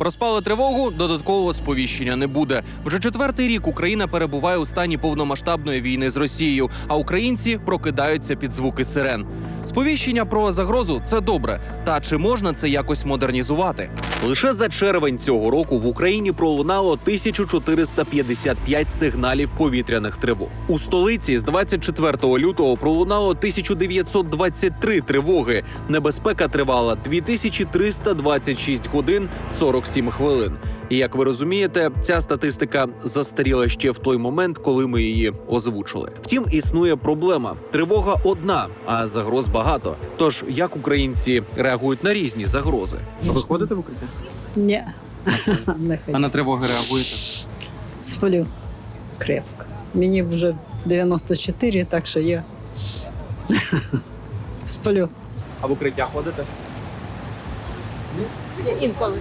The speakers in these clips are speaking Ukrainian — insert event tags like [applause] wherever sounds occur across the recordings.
Проспали тривогу, додаткового сповіщення не буде. Вже четвертий рік Україна перебуває у стані повномасштабної війни з Росією, а українці прокидаються під звуки сирен. Сповіщення про загрозу це добре. Та чи можна це якось модернізувати? Лише за червень цього року в Україні пролунало 1455 сигналів повітряних тривог. У столиці з 24 лютого пролунало 1923 тривоги. Небезпека тривала 2326 годин 47 хвилин. І як ви розумієте, ця статистика застаріла ще в той момент, коли ми її озвучили. Втім, існує проблема: тривога одна, а загроз багато. Тож як українці реагують на різні загрози? Ви ходите в укриття? Ні. Не А на тривоги реагуєте? Сплю крепко. Мені вже 94, так що я [laughs] сплю. А в укриття ходите? Інколи.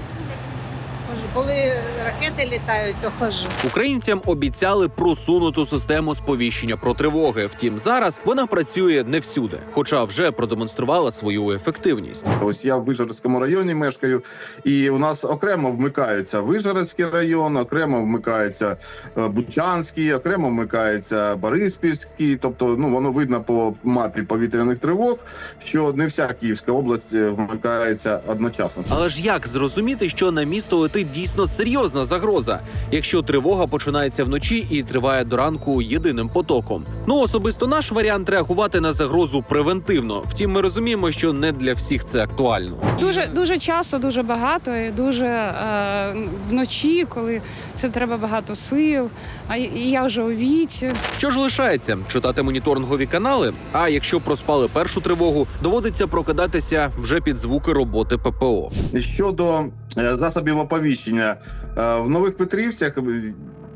Коли ракети літають, то ходжу. Українцям обіцяли просунуту систему сповіщення про тривоги. Втім, зараз вона працює не всюди, хоча вже продемонструвала свою ефективність. Ось я в Вижгородському районі мешкаю, і у нас окремо вмикаються Вижгородський район, окремо вмикається е, Бучанський, окремо вмикається Бориспільський. Тобто, ну воно видно по мапі повітряних тривог, що не вся Київська область е, вмикається одночасно. Але ж як зрозуміти, що на місто летить дійсно серйозна загроза, якщо тривога починається вночі і триває до ранку єдиним потоком? Ну особисто наш варіант реагувати на загрозу превентивно. Втім, ми розуміємо, що не для всіх це актуально. Дуже дуже часто, дуже багато, і дуже е, вночі, коли це треба багато сил. А я вже у віці. Що ж лишається читати моніторингові канали? А якщо проспали першу тривогу, доводиться прокидатися вже під звуки роботи ППО. Щодо засобів оповіщення е, в Нових Петрівцях. е,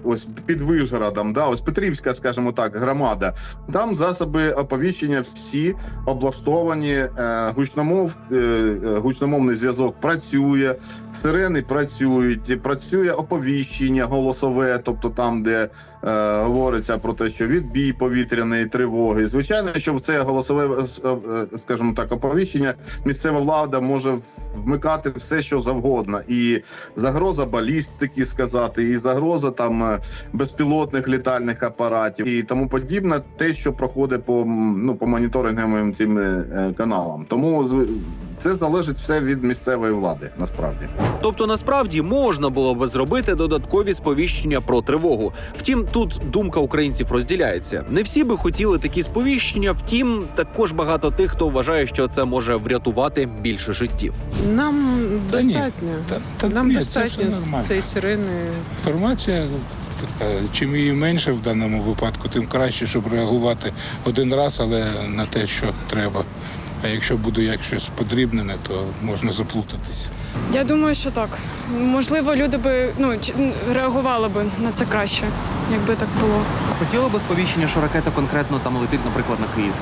Ось під Вижгородом, да, ось Петрівська, скажімо так, громада. Там засоби оповіщення всі облаштовані. Е, гучномов, е, е, гучномовний зв'язок працює, сирени працюють, працює оповіщення голосове, тобто там, де е, говориться про те, що відбій повітряної тривоги. Звичайно, що в це голосове, е, е, скажімо так, оповіщення місцева влада може вмикати все, що завгодно, і загроза балістики сказати, і загроза там е, безпілотних літальних апаратів і тому подібне, те, що проходить по ну по моніторинговим цим е, е, каналам. Тому це залежить все від місцевої влади, насправді. Тобто, насправді можна було би зробити додаткові сповіщення про тривогу. Втім, тут думка українців розділяється. Не всі би хотіли такі сповіщення. Втім, також багато тих, хто вважає, що це може врятувати більше життів. Нам Та ні, достатньо. Та, та Нам ні, достатньо це все нормально. цієї сирени. Інформація, така, чим її менше в даному випадку, тим краще, щоб реагувати один раз, але на те, що треба. А якщо буде як щось подрібнене, то можна заплутатися. Я думаю, що так. Можливо, люди би ну реагували би на це краще, якби так було. Хотіло би сповіщення, що ракета конкретно там летить, наприклад, на Київ.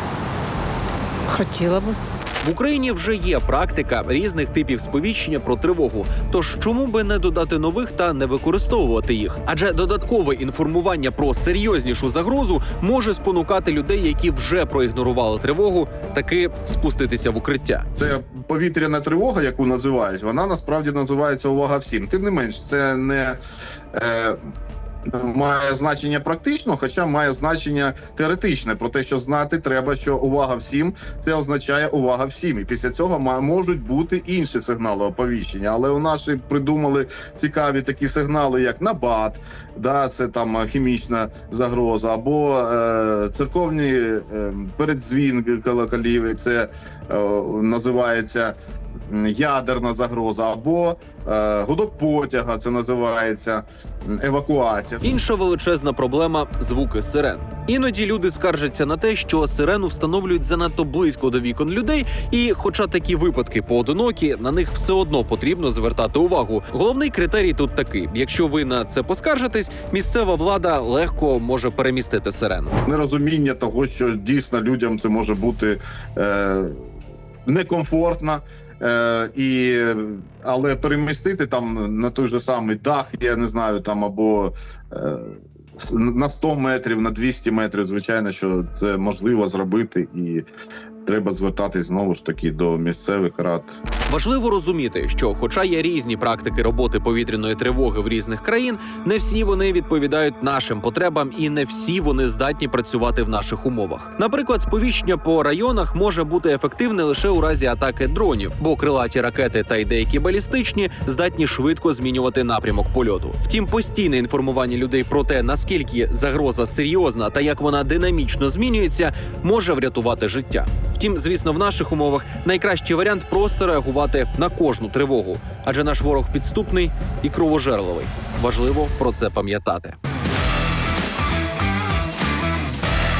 Хотіла б. В Україні вже є практика різних типів сповіщення про тривогу. Тож чому би не додати нових та не використовувати їх? Адже додаткове інформування про серйознішу загрозу може спонукати людей, які вже проігнорували тривогу, таки спуститися в укриття. Це повітряна тривога, яку називають, вона насправді називається увага всім. Тим не менш, це не е, має значення практично, хоча має значення теоретичне про те, що знати треба, що увага всім це означає увага всім. І після цього можуть бути інші сигнали оповіщення. Але у нас придумали цікаві такі сигнали, як набат, да, це там хімічна загроза, або е, церковні е, передзвін колоколів, це е, називається ядерна загроза, або гудок потяга, це називається евакуація. Інша величезна проблема звуки сирен. Іноді люди скаржаться на те, що сирену встановлюють занадто близько до вікон людей, і, хоча такі випадки поодинокі, на них все одно потрібно звертати увагу. Головний критерій тут такий: якщо ви на це поскаржитесь, місцева влада легко може перемістити сирену. Нерозуміння того, що дійсно людям це може бути е, некомфортно. Е, і, але перемістити там на той же самий дах, я не знаю, там або е, на 100 метрів, на 200 метрів, звичайно, що це можливо зробити, і треба звертатись знову ж таки до місцевих рад. Важливо розуміти, що, хоча є різні практики роботи повітряної тривоги в різних країн, не всі вони відповідають нашим потребам і не всі вони здатні працювати в наших умовах. Наприклад, сповіщення по районах може бути ефективне лише у разі атаки дронів, бо крилаті ракети та й деякі балістичні здатні швидко змінювати напрямок польоту. Втім, постійне інформування людей про те, наскільки загроза серйозна та як вона динамічно змінюється, може врятувати життя. Втім, звісно, в наших умовах найкращий варіант просто реагувати на кожну тривогу, адже наш ворог підступний і кровожерливий. Важливо про це пам'ятати.